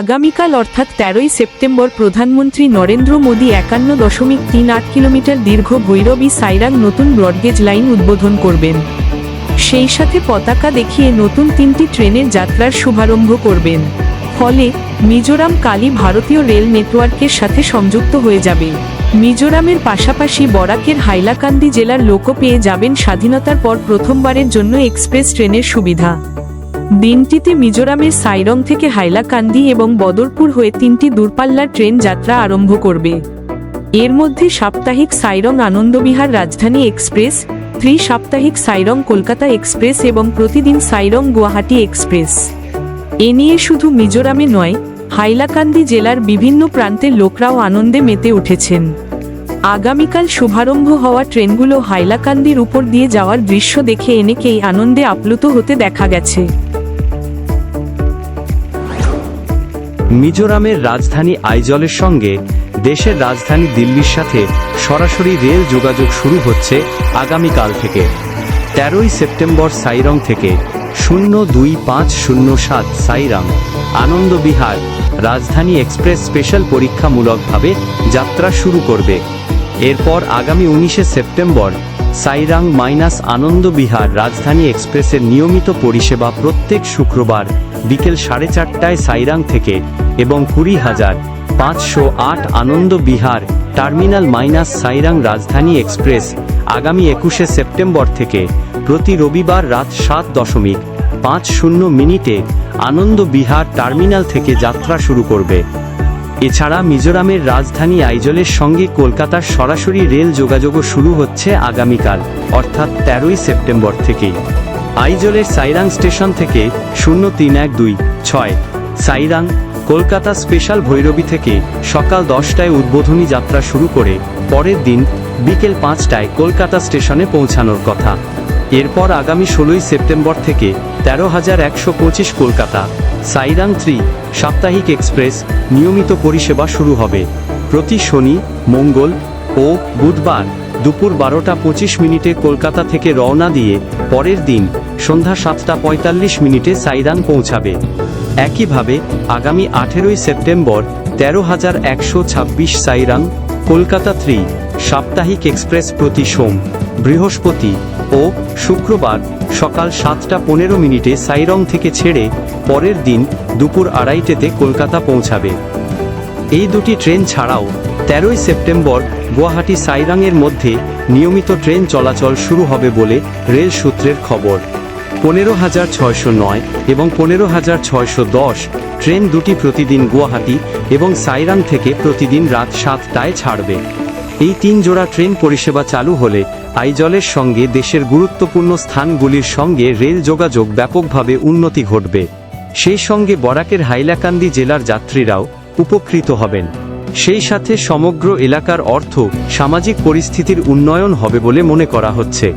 আগামীকাল অর্থাৎ তেরোই সেপ্টেম্বর প্রধানমন্ত্রী নরেন্দ্র মোদী একান্ন দশমিক তিন আট কিলোমিটার দীর্ঘ ভৈরবী সাইরাং নতুন ব্রডগেজ লাইন উদ্বোধন করবেন। সেই সাথে পতাকা দেখিয়ে নতুন তিনটি ট্রেনের যাত্রার শুভারম্ভ করবেন। ফলে মিজোরাম কালী ভারতীয় রেল নেটওয়ার্কের সাথে সংযুক্ত হয়ে যাবে। মিজোরামের পাশাপাশি বরাকের হাইলাকান্দি জেলার লোকও পেয়ে যাবেন স্বাধীনতার পর প্রথমবারের জন্য এক্সপ্রেস ট্রেনের সুবিধা। দিনটিতে মিজোরামের সাইরং থেকে হাইলাকান্দি এবং বদরপুর হয়ে তিনটি দূরপাল্লার ট্রেন যাত্রা আরম্ভ করবে। এর মধ্যে সাপ্তাহিক সাইরং আনন্দবিহার রাজধানী এক্সপ্রেস ত্রি সাপ্তাহিক সাইরং কলকাতা এক্সপ্রেস এবং প্রতিদিন সাইরং গুয়াহাটি এক্সপ্রেস। এ নিয়ে শুধু মিজোরামে নয়, হাইলাকান্দি জেলার বিভিন্ন প্রান্তের লোকরাও আনন্দে মেতে উঠেছেন। আগামীকাল শুভারম্ভ হওয়া ট্রেনগুলো হাইলাকান্দির উপর দিয়ে যাওয়ার দৃশ্য দেখে এনেকেই আনন্দে আপ্লুত হতে দেখা গেছে। মিজোরামের রাজধানী আইজলের সঙ্গে দেশের রাজধানী দিল্লির সাথে সরাসরি রেল যোগাযোগ শুরু হচ্ছে আগামীকাল থেকে। তেরোই সেপ্টেম্বর সাইরং থেকে শূন্য দুই পাঁচ শূন্য সাত সাইরাং, আনন্দবিহার রাজধানী এক্সপ্রেস স্পেশাল পরীক্ষামূলকভাবে যাত্রা শুরু করবে। এরপর আগামী উনিশে সেপ্টেম্বর সাইরাং মাইনাস আনন্দবিহার রাজধানী এক্সপ্রেসের নিয়মিত পরিষেবা প্রত্যেক শুক্রবার বিকেল সাড়ে চারটায় সাইরাং থেকে এবং কুড়ি হাজার পাঁচশো আট Anand Vihar terminal minus Sairang Rajdhani express আগামী একুশে সেপ্টেম্বর থেকে প্রতি রবিবার রাত সাত দশমিক পাঁচ শূন্য মিনিটে আনন্দ বিহার টার্মিনাল থেকে যাত্রা শুরু করবে। এছাড়া মিজোরামের রাজধানী আইজলের সঙ্গে কলকাতার সরাসরি রেল যোগাযোগও শুরু হচ্ছে আগামীকাল, অর্থাৎ তেরোই সেপ্টেম্বর থেকেই। আইজলের সাইরাং স্টেশন থেকে শূন্য তিন এক দুই ছয়। সাইরাং, কলকাতা স্পেশাল ভৈরবী থেকে সকাল দশটায় উদ্বোধনী যাত্রা শুরু করে পরের দিন বিকেল পাঁচটায় কলকাতা স্টেশনে পৌঁছানোর কথা। এরপর আগামী ষোলোই সেপ্টেম্বর থেকে তেরো হাজার একশো পঁচিশ কলকাতা সাইরাং থ্রি সাপ্তাহিক এক্সপ্রেস নিয়মিত পরিষেবা শুরু হবে। প্রতি শনি, মঙ্গল ও বুধবার দুপুর বারোটা পঁচিশ মিনিটে কলকাতা থেকে রওনা দিয়ে পরের দিন সন্ধ্যা সাতটা পঁয়তাল্লিশ মিনিটে সাইরাং পৌঁছাবে। একইভাবে আগামী আঠেরোই সেপ্টেম্বর তেরো হাজার একশো ছাব্বিশ সাইরাং কলকাতা থ্রি, সাপ্তাহিক এক্সপ্রেস প্রতি সোম, বৃহস্পতি ও শুক্রবার সকাল সাতটা পনেরো মিনিটে সাইরং থেকে ছেড়ে পরের দিন দুপুর আড়াইটেতে কলকাতা পৌঁছাবে। এই দুটি ট্রেন ছাড়াও তেরোই সেপ্টেম্বর গুয়াহাটি সাইরাংয়ের মধ্যে নিয়মিত ট্রেন চলাচল শুরু হবে বলে রেল সূত্রের খবর। পনেরো হাজার ছয়শো নয় এবং পনেরো হাজার ছয়শো দশ ট্রেন দুটি প্রতিদিন গুয়াহাটি এবং সাইরাং থেকে প্রতিদিন রাত সাতটায় ছাড়বে। এই তিন জোড়া ট্রেন পরিষেবা চালু হলে আইজলের সঙ্গে দেশের গুরুত্বপূর্ণ স্থানগুলির সঙ্গে রেল যোগাযোগ ব্যাপকভাবে উন্নতি ঘটবে। সেই সঙ্গে বরাকের হাইলাকান্দি জেলার যাত্রীরাও উপকৃত হবেন। সেই সাথে সমগ্র এলাকার অর্থ সামাজিক পরিস্থিতির উন্নয়ন হবে বলে মনে করা হচ্ছে।